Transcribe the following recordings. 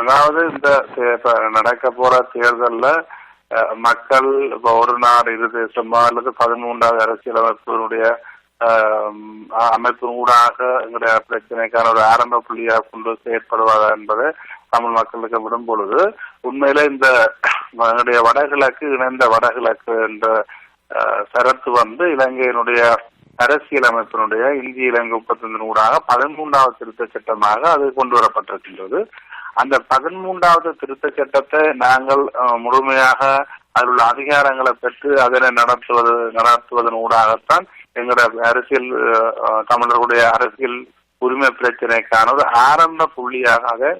அதாவது இந்த தே- நடக்க போற தேர்தல்ல மக்கள் இப்ப ஒரு நாடு இரு தேசமா அல்லது பதிமூன்றாவது அரசியலமைப்பினுடைய அஹ், அமைப்பின் ஊடாக எங்களுடைய பிரச்சனைக்கான ஒரு ஆரம்ப புள்ளியாக கொண்டு செயற்படுவதா என்பதை தமிழ் மக்களுக்கு விடும் பொழுது உண்மையில இந்த எங்களுடைய வடகிழக்கு இணைந்த வடகிழக்கு என்ற சரத்து வந்து இலங்கையினுடைய அரசியலமைப்பினுடைய இந்திய இலங்கை ஒப்பந்தத்தின் ஊடாக பதிமூன்றாவது திருத்த சட்டமாக அது கொண்டு வரப்பட்டிருக்கின்றது. அந்த பதிமூன்றாவது திருத்த சட்டத்தை நாங்கள் அஹ், முழுமையாக அதில் உள்ள அதிகாரங்களை பெற்று அதனை நடத்துவது நடத்துவதன் ஊடாகத்தான் எங்களுடைய அரசியல் தமிழர்களுடைய அரசியல் உரிமை பிரச்சனைக்கான ஒரு ஆரம்ப புள்ளியாக அதை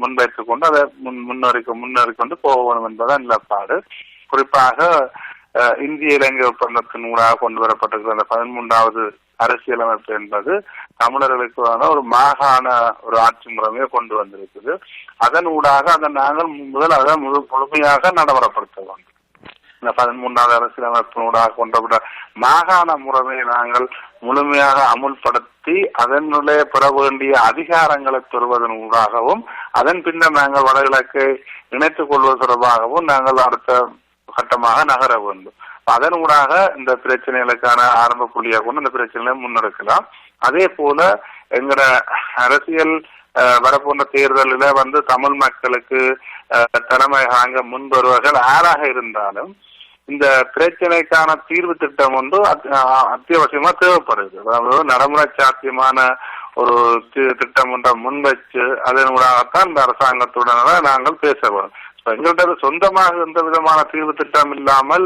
முன்வைத்துக் கொண்டு அதை முன் முன்னறிக்க முன்னேறி கொண்டு போக வேண்டும் என்பதுதான் நிலப்பாடு குறிப்பாக அஹ், இந்திய இலங்கை ஒப்பந்தத்தின் ஊடாக கொண்டு வரப்பட்டிருக்கிற அந்த பதிமூன்றாவது அரசியலமைப்பு என்பது தமிழர்களுக்கான ஒரு மாகாண ஒரு ஆட்சி முறைமையை கொண்டு வந்திருக்குது. அதன் ஊடாக அதை நாங்கள் முதல் அதை முழு முழுமையாக நடைமுறைப்படுத்த வேண்டும். இந்த பதிமூன்றாவது அரசியலமைப்பினூடாக கொண்டப்பட்ட மாகாண முறைமையை நாங்கள் முழுமையாக அமுல்படுத்தி அதனுடைய பெற வேண்டிய அதிகாரங்களை பெறுவதன் ஊடாகவும் அதன் பின்னர் நாங்கள் வடகிழக்கை இணைத்துக் கொள்வது தொடர்பாகவும் நாங்கள் அடுத்த கட்டமாக நகர வேண்டும். அதன் ஊடாக இந்த பிரச்சனைகளுக்கான ஆரம்ப புள்ளியாக கொண்டு இந்த பிரச்சனைகளை முன்னெடுக்கலாம். அதே போல எங்கட அரசியல் வரப்போன்ற தேர்தலில் வந்து தமிழ் மக்களுக்கு தலைமை வாங்க முன்வருவர்கள் யாராக இருந்தாலும் இந்த பிரச்சனைக்கான தீர்வு திட்டம் வந்து அஹ், அத்தியாவசியமா தேவைப்படுது. அதாவது நடைமுறை சாத்தியமான ஒரு திட்டம் ஒன்றை முன்வைச்சு அதன் ஊடாகத்தான் இந்த அரசாங்கத்துடன் நாங்கள் பேச வேண்டும். எங்கள்கிட்ட சொந்தமாக எந்த விதமான தீர்வு திட்டம் இல்லாமல்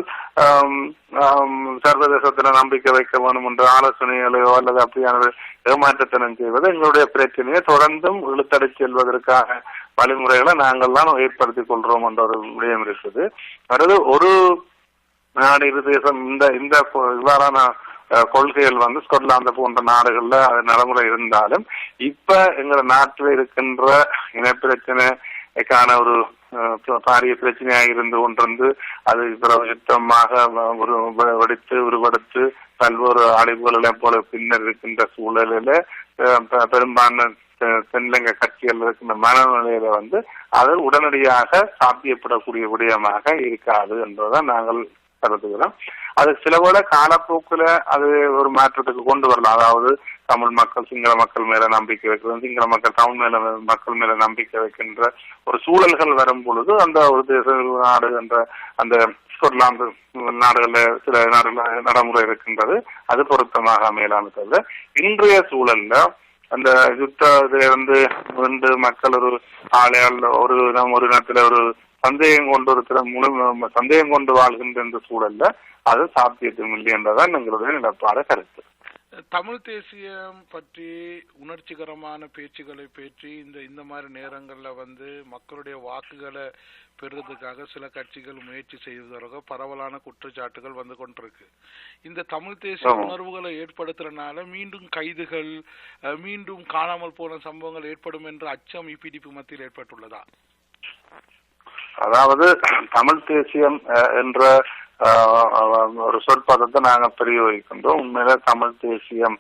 சர்வதேசத்துல நம்பிக்கை வைக்க வேணும் என்ற ஆலோசனைகளையோ அல்லது அப்படியான ஒரு ஏமாற்றத்தனம் செய்வது எங்களுடைய பிரச்சனையை. தொடர்ந்தும் இழுத்தடை செல்வதற்காக வழிமுறைகளை நாங்கள் தான் ஏற்படுத்திக் கொள்றோம் என்ற ஒரு விடயம் இருக்குது. அதாவது ஒரு நாடு இரு தேசம் இந்த இந்த இவ்வாறான கொள்கைகள் வந்து ஸ்கொட்லாந்து போன்ற நாடுகள்ல நடைமுறை இருந்தாலும் இப்ப எங்க நாட்டில் இருக்கின்ற இனப்பிரச்சனைக்கான ஒரு பாரிய பிரச்சனையாக இருந்து கொண்டிருந்து அது யுத்தமாக ஒரு வெடித்து உருவெடுத்து பல்வேறு அழிவுகளை போல பின்னர் இருக்கின்ற சூழலில பெரும்பான்மை தெ- கட்சிகள் இருக்கின்ற மனநிலையில வந்து அது உடனடியாக சாத்தியப்படக்கூடிய விடயமாக இருக்காது என்பதுதான் நாங்கள் கருதுகிறோம் அது சில கூட காலப்போக்கில் அது ஒரு மாற்றத்துக்கு கொண்டு வரலாம். அதாவது தமிழ் மக்கள் சிங்கள மக்கள் மேல நம்பிக்கை வைக்கிறது சிங்கள மக்கள் தமிழ் மேல மக்கள் மேல நம்பிக்கை வைக்கின்ற ஒரு சூழல்கள் வரும் பொழுது அந்த ஒரு தேச நாடு என்ற அந்த ஸ்கொட்லாந்து நாடுகளில் சில நாடுகள் நடைமுறை இருக்கின்றது. அது பொருத்தமாக அமையலாமே தவிர இன்றைய சூழல்ல அந்த யுத்தத்தை இருந்து வந்து மக்கள் ஒரு ஆளையால் ஒரு நம் ஒரு நேரத்துல ஒரு சந்தேகம் கொண்டு திற- முழு சந்தேகம் கொண்டு வாழ்கின்ற இந்த சூழல்ல அது சாத்தியத்துவம் இல்லை என்றதான் எங்களுடைய நிலப்பாட கருத்து. தமிழ் தேசியம் பற்றி உணர்ச்சிகரமான பேச்சுகளை பேற்றி இந்த இந்த மாதிரி நேரங்கள்ல வந்து மக்களுடைய வாக்குகளை பெறுறதுக்காக சில கட்சிகள் முயற்சி செய்வதாக பரவலான குற்றச்சாட்டுகள் வந்து கொண்டிருக்கு. இந்த தமிழ் தேசிய. உணர்வுகளை ஏற்படுத்துறதுனால மீண்டும் கைதுகள் மீண்டும் காணாமல் போன சம்பவங்கள் ஏற்படும் என்ற அச்சம் இபிடிபி மத்தியில் ஏற்பட்டுள்ளதா? அதாவது தமிழ் தேசியம் என்ற ஒரு சொற்பதத்தை நாங்கள் பிரயோகிக்கின்றோம் உண்மையில தமிழ் தேசியம்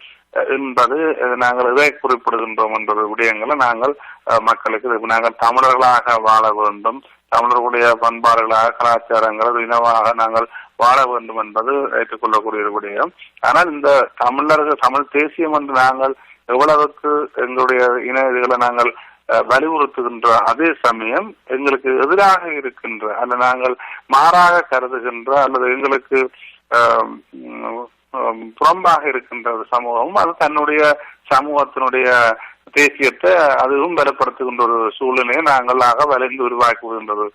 என்பது நாங்கள் இதை குறிப்பிடுகின்றோம் என்ற விடயங்களை நாங்கள் மக்களுக்கு நாங்கள் தமிழர்களாக வாழ வேண்டும். தமிழர்களுடைய பண்பாடுகளாக கலாச்சாரங்கள் இனமாக நாங்கள் வாழ வேண்டும் என்பது ஏற்றுக்கொள்ளக்கூடிய ஒரு விடயம். ஆனால் இந்த தமிழர்கள் தமிழ் தேசியம் என்று நாங்கள் எவ்வளவுக்கு எங்களுடைய இன இதுகளை நாங்கள் வலியுறுத்துகின்ற அதே சமயம் எங்களுக்கு எதிராக இருக்கின்ற அல்ல நாங்கள் மாறாக கருதுகின்ற அல்லது எங்களுக்கு புறம்பாக இருக்கின்ற ஒரு சமூகமும் அது தன்னுடைய சமூகத்தினுடைய தேசியத்தை அதுவும் பலப்படுத்துகின்ற ஒரு சூழ்நிலையை நாங்களாக வளைந்து உருவாக்குகின்ற ஒரு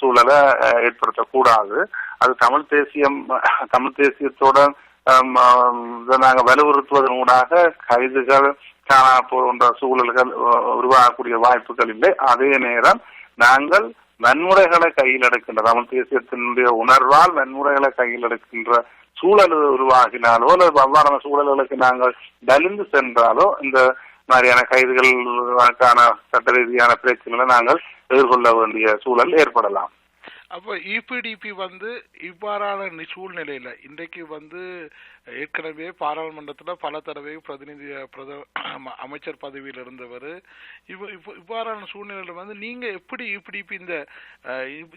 சூழலை ஏற்படுத்தக்கூடாது. அது தமிழ் தேசியம் தமிழ் தேசியத்தோட இதை நாங்கள் வலியுறுத்துவதன் ஊடாக கைதுகள் காணா போன்ற சூழல்கள் உருவாகக்கூடிய வாய்ப்புகள் இல்லை. அதே நேரம் நாங்கள் வன்முறைகளை கையில் எடுக்கின்ற தமிழ் தேசியத்தினுடைய உணர்வால் வன்முறைகளை கையில் எடுக்கின்ற சூழல் உருவாகினாலோ அல்லது அவ்வாறான சூழல்களுக்கு நாங்கள் நலிந்து சென்றாலோ இந்த மாதிரியான கைதுகளுக்கான சட்ட ரீதியான பிரச்சனைகளை நாங்கள் எதிர்கொள்ள வேண்டிய சூழல் ஏற்படலாம். அப்போ இபிடிபி வந்து இவ்வாறான சூழ்நிலையில் இன்றைக்கு வந்து ஏற்கனவே பாராளுமன்றத்தில் பல தடவை பிரதிநிதி பிரத அமைச்சர் பதவியில் இருந்தவர். இவ் இவ்வ- இவ்வாறான சூழ்நிலையில் வந்து நீங்கள் எப்படி இபிடிபி இந்த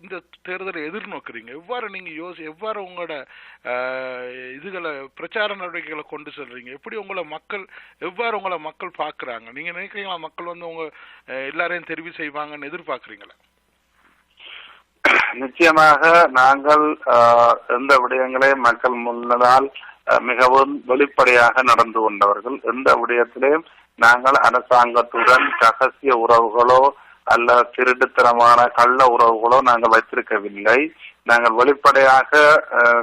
இந்த தேர்தலை எதிர்நோக்குறீங்க? எவ்வாறு நீங்கள் யோசி எவ்வாறு உங்களோட இதுகளை பிரச்சார நடவடிக்கைகளை கொண்டு செல்றீங்க? எப்படி உங்களை மக்கள் எவ்வாறு உங்களை மக்கள் பார்க்குறாங்க? நீங்கள் நினைக்கிறீங்களா மக்கள் வந்து உங்கள் எல்லாரையும் தெரிவு செய்வாங்கன்னு எதிர்பார்க்குறீங்களா? நிச்சயமாக நாங்கள் ஆஹ், எந்த விடயங்களை மக்கள் முன்னதால் மிகவும் வெளிப்படையாக நடந்து கொண்டவர்கள் எந்த விடயத்திலையும் நாங்கள் அரசாங்கத்துடன் ரகசிய உறவுகளோ அல்ல திருட்டுத்தனமான கள்ள உறவுகளோ நாங்கள் வைத்திருக்கவில்லை. நாங்கள் வெளிப்படையாக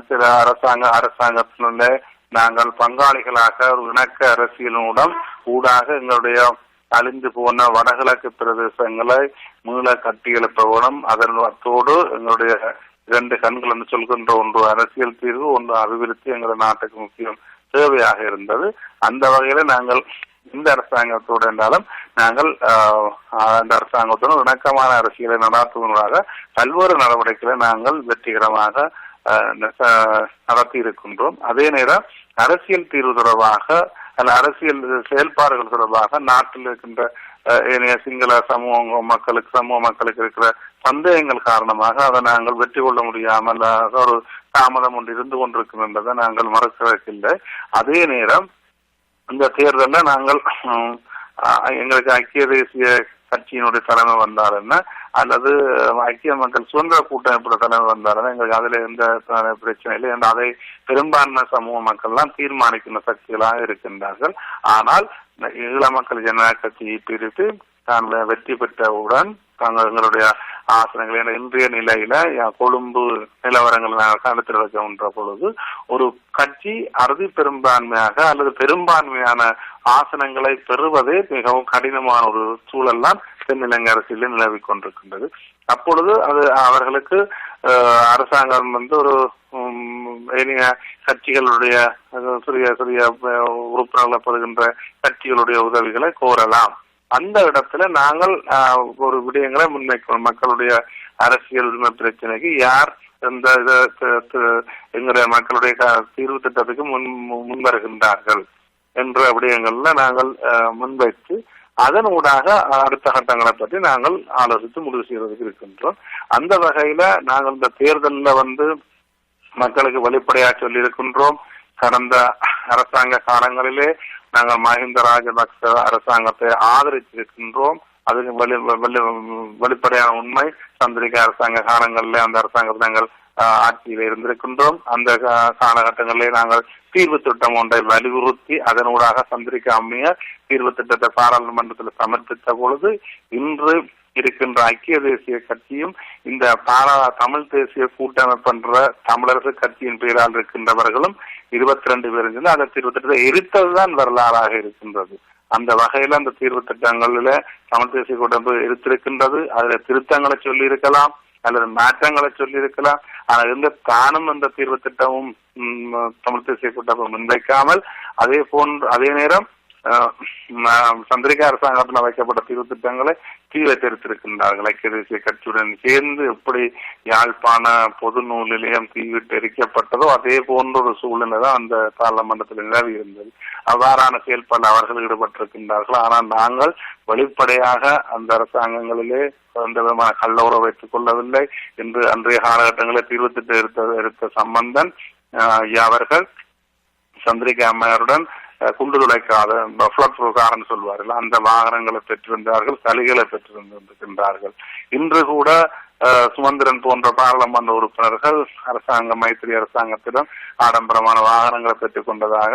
சில அரசாங்க அரசாங்கத்தினுடைய நாங்கள் பங்காளிகளாக ஒரு இணக்க அரசியலுடன் ஊடாக எங்களுடைய அழிந்து போன வடகிழக்கு பிரதேசங்களை மீள கட்டியெழுப்ப வேணும். அதனோடு எங்களுடைய இரண்டு கண்கள் என்று சொல்கின்ற ஒன்று அரசியல் தீர்வு ஒன்று அபிவிருத்தி எங்கள் நாட்டுக்கு முக்கியம் தேவையாக இருந்தது. அந்த வகையில நாங்கள் இந்த அரசாங்கத்தோடு என்றாலும் நாங்கள் அந்த அரசாங்கத்துடன் இணக்கமான அரசியலை நடாத்துவதாக பல்வேறு நடவடிக்கைகளை நாங்கள் வெற்றிகரமாக நடத்தி இருக்கின்றோம். அதே நேரம் அரசியல் தீர்வு தொடர்பாக அல்ல அரசியல் செயல்பாடுகள் தொடர்பாக நாட்டில் இருக்கின்ற ஏனைய சிங்கள சமூக மக்களுக்கு சமூக மக்களுக்கு இருக்கிற சந்தேகங்கள் காரணமாக அதை நாங்கள் வெற்றி கொள்ள முடியாமல் ஒரு தாமதம் ஒன்று இருந்து கொண்டிருக்கின்றதை நாங்கள் மறக்கவில்லை. அதே நேரம் இந்த தேர்தலில் நாங்கள் அஹ், எங்களுக்கு ஐக்கிய தேசிய கட்சியினுடைய தலைமை வந்தார் என்ன? அல்லது ஐக்கிய மக்கள் சுதந்திர கூட்டமைப்போட தலைவர் வந்தாலும் எங்களுக்கு அதுல எந்த பிரச்சனை இல்லை ஏன்னா அதை பெரும்பான்மை சமூக மக்கள்லாம் தீர்மானிக்கின்ற சக்திகளாக இருக்கின்றார்கள். ஆனால் ஈழ மக்கள் ஜனநாயக கட்சியை பிரித்து தான் வெற்றி பெற்றவுடன் தாங்கள் எங்களுடைய ஆசனங்கள். என இன்றைய நிலையில கொழும்பு நிலவரங்கள் நாங்கள் வைக்கின்ற பொழுது ஒரு கட்சி அறுதி பெரும்பான்மையாக அல்லது பெரும்பான்மையான ஆசனங்களை பெறுவதே மிகவும் கடினமான ஒரு சூழல் தான் தென்னிலங்கை அரசியலில் நிலவிக் கொண்டிருக்கின்றது. அப்பொழுது அது அவர்களுக்கு அரசாங்கம் வந்து ஒரு உம், ஏனைய கட்சிகளுடைய சிறிய சிறிய உறுப்பினர்களை பெறுகின்ற கட்சிகளுடைய உதவிகளை கோரலாம். அந்த இடத்துல நாங்கள் ஒரு விடயங்களை முன்வைக்கிறோம் மக்களுடைய அரசியல் உரிமை பிரச்சனைக்கு யார் இந்த எங்களுடைய மக்களுடைய க- தீர்வு திட்டத்துக்கு முன் முன் வருகின்றார்கள் என்ற விடயங்கள்ல நாங்கள் முன்வைத்து அதன் ஊடாக அடுத்த கட்டங்களை பற்றி நாங்கள் ஆலோசித்து முடிவு செய்வதற்கு இருக்கின்றோம். அந்த வகையில நாங்கள் இந்த தேர்தலில் வந்து மக்களுக்கு வெளிப்படையாக சொல்லியிருக்கின்றோம். கடந்த அரசாங்க காலங்களிலே நாங்கள் மஹிந்த ராஜபக்ச அரசாங்கத்தை ஆதரித்திருக்கின்றோம் அது வெளி வெளி- வெளிப்படையான உண்மை சந்திரிகா அரசாங்க காலங்களிலே அந்த அரசாங்கத்தை நாங்கள் ஆட்சியில் இருந்திருக்கின்றோம் அந்த கா- காலகட்டங்களிலே நாங்கள் தீர்வு திட்டம் ஒன்றை வலியுறுத்தி அதனூடாக சந்திரிகா அம்மையார் தீர்வு திட்டத்தை பாராளுமன்றத்தில் சமர்ப்பித்த பொழுது இன்று இருக்கின்ற ஐக்கிய தேசிய கட்சியும் இந்த பாரா தமிழ் தேசிய கூட்டமைப்பு என்ற தமிழரசு கட்சியின் பெயரால் இருக்கின்றவர்களும் இருபத்தி ரெண்டு பேர் இருந்து அந்த தீர்வு திட்டத்தை எரித்ததுதான் வரலாறாக இருக்கின்றது. அந்த வகையில அந்த தீர்வு திட்டங்களில தமிழ் தேசிய கூட்டமைப்பு எரித்திருக்கின்றது. அதுல திருத்தங்களை சொல்லி இருக்கலாம் அல்லது மாற்றங்களை சொல்லி இருக்கலாம் ஆனால் எந்த தானும் அந்த தீர்வு திட்டமும் தமிழ் தேசிய கூட்டமைப்பு முன்வைக்காமல் அதே போன்று அதே நேரம் சந்திரிகா அரசாங்கத்தில் வைக்கப்பட்ட தீர்வு திட்டங்களை கீழே தெரித்திருக்கின்றார்கள். ஐக்கிய தேசிய கட்சியுடன் சேர்ந்து எப்படி யாழ்ப்பாண பொது நூல் நிலையம் தீவிட்டு எரிக்கப்பட்டதோ அதே போன்ற ஒரு சூழ்நிலை தான் அந்த பாராளுமன்றத்தில் நிலவி இருந்தது. அவ்வாறான செயல்பாடு அவர்கள் ஈடுபட்டிருக்கின்றார்கள். ஆனால் நாங்கள் வெளிப்படையாக அந்த அரசாங்கங்களிலே எந்த விதமான கள்ள உறவு வைத்துக் கொள்ளவில்லை என்று அன்றைய காலகட்டங்களில் தீர்வு திட்டம் எடுத்த எடுத்த சம்பந்தன் ஆஹ், அவர்கள் சந்திரிகா அம்மையாருடன் குண்டு துளைக்காத ஃபிளட் காரன்னு சொல்வார்கள். அந்த வாகனங்களை பெற்றிருந்தார்கள் சலுகைகளை பெற்றிருந்திருக்கின்றார்கள் இன்று கூட சுமந்திரன் போன்ற பாராளுமன்ற உறுப்பினர்கள் அரசாங்க மைத்திரி அரசாங்கத்திடம் ஆடம்பரமான வாகனங்களை பெற்றுக் கொண்டதாக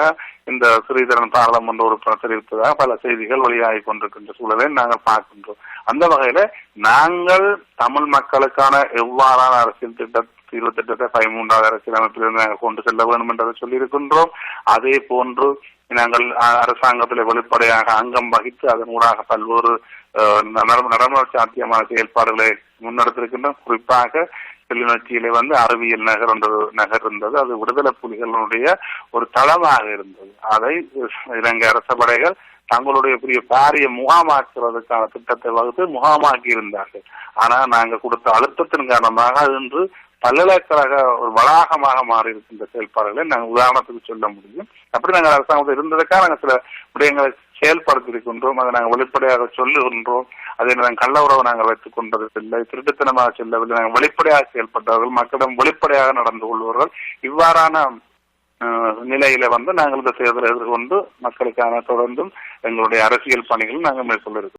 இந்த ஸ்ரீதரன் பாராளுமன்ற உறுப்பினர் தெரிவித்ததாக பல செய்திகள் வெளியாகி கொண்டிருக்கின்ற சூழலை நாங்கள் பார்க்கின்றோம். அந்த வகையில நாங்கள் தமிழ் மக்களுக்கான எவ்வாறான அரசியல் திட்ட தீர்வு திட்டத்தை பதிமூன்றாவது அரசியலமைப்பிலிருந்து நாங்கள் கொண்டு செல்ல வேண்டும் என்றதை சொல்லியிருக்கின்றோம். அதே போன்று நாங்கள் அரசாங்கத்தில் வெளிப்படையாக அங்கம் வகித்து அதன் ஊடாக பல்வேறு நடைமுறை சாத்தியமான செயல்பாடுகளை முன்னெடுத்திருக்கின்றோம். குறிப்பாக கிளிநொச்சியில வந்து அறிவியல் நகர் என்ற நகர் இருந்தது. அது விடுதலை புலிகளுடைய ஒரு தளமாக இருந்தது. அதை இலங்கை அரச படைகள் தங்களுடைய பெரிய பாரிய முகாமாக்குறதுக்கான திட்டத்தை வகுத்து முகாமாக்கி இருந்தார்கள் ஆனா நாங்க கொடுத்த அழுத்தத்தின் காரணமாக அது இன்று பல்கலைக்கழக ஒரு வளாகமாக மாறி இருக்கின்ற செயல்பாடுகளை நாங்கள் உதாரணத்துக்கு சொல்ல முடியும். அப்படி நாங்கள் அரசாங்கத்தில் இருந்ததுக்காக நாங்கள் சில விடயங்களை செயல்படுத்தியிருக்கின்றோம். அதை நாங்கள் வெளிப்படையாக சொல்லுகின்றோம். அதை நாங்கள் கள்ள உறவு நாங்கள் வைத்துக் கொண்டதில்லை. திருட்டுத்தனமாக செல்லவில்லை. நாங்கள் வெளிப்படையாக செயல்பட்டவர்கள் மக்களிடம் வெளிப்படையாக நடந்து கொள்வார்கள். இவ்வாறான நிலையில வந்து நாங்கள் இந்த தேர்தலை எதிர்கொண்டு மக்களுக்கான தொடர்ந்தும் எங்களுடைய அரசியல் பணிகள் நாங்கள் மேற்கொள்ள இருக்கிறோம்.